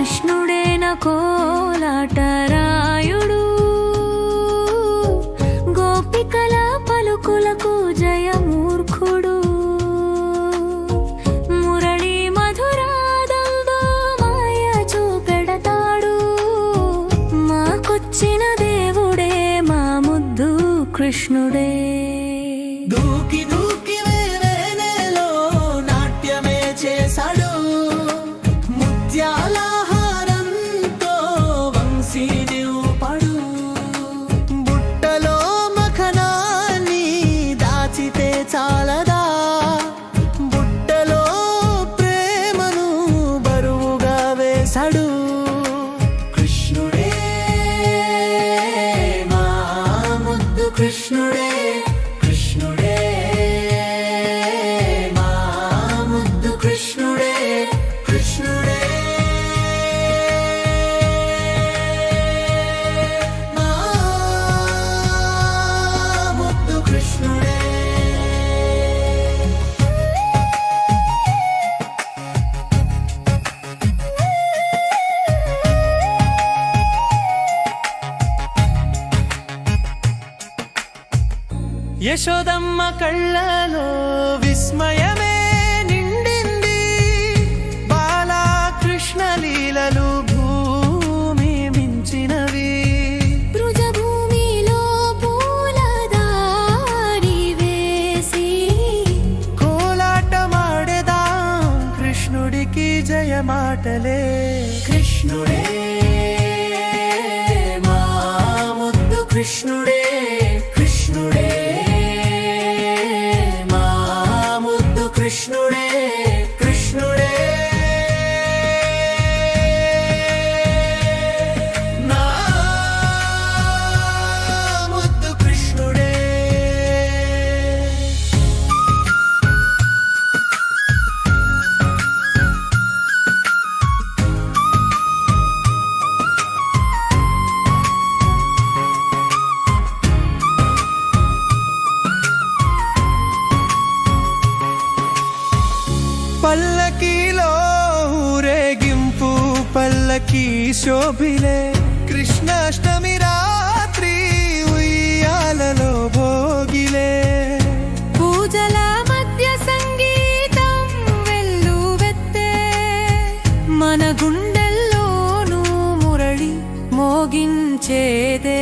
కృష్ణుడేన కోలాటరాయుడు గోపికల పలుకులకు జయమూర్ఖుడు మురళి మధురాదంలో మాయ చూపెడతాడు. మాకొచ్చిన దేవుడే మా ముద్దు కృష్ణుడే. వంశీ నింపడు బుట్టలో మఖనాన్ని దాచితే చాలదా? బుట్టలో ప్రేమను బరువుగా వేశాడు. కృష్ణుడే మా ముద్దు కృష్ణుడే. యశోదమ్మ కళ్ళలో విస్మయమే నిండింది. బాలకృష్ణ లీలలు భూమి మించినవి. భుజభూమిలో పూలదారి వేసి కోలాటమాడేదాం కృష్ణుడికి జయమాటలే. కృష్ణుడే మా ముద్దు కృష్ణుడే. పల్లకి శోభిలే. కృష్ణాష్టమి రాత్రి ఉయ్యాలలో భోగిలే. పూజల మధ్య సంగీతం వెల్లువెత్తే మన గుండెల్లోనూ మురళి మోగించేదే.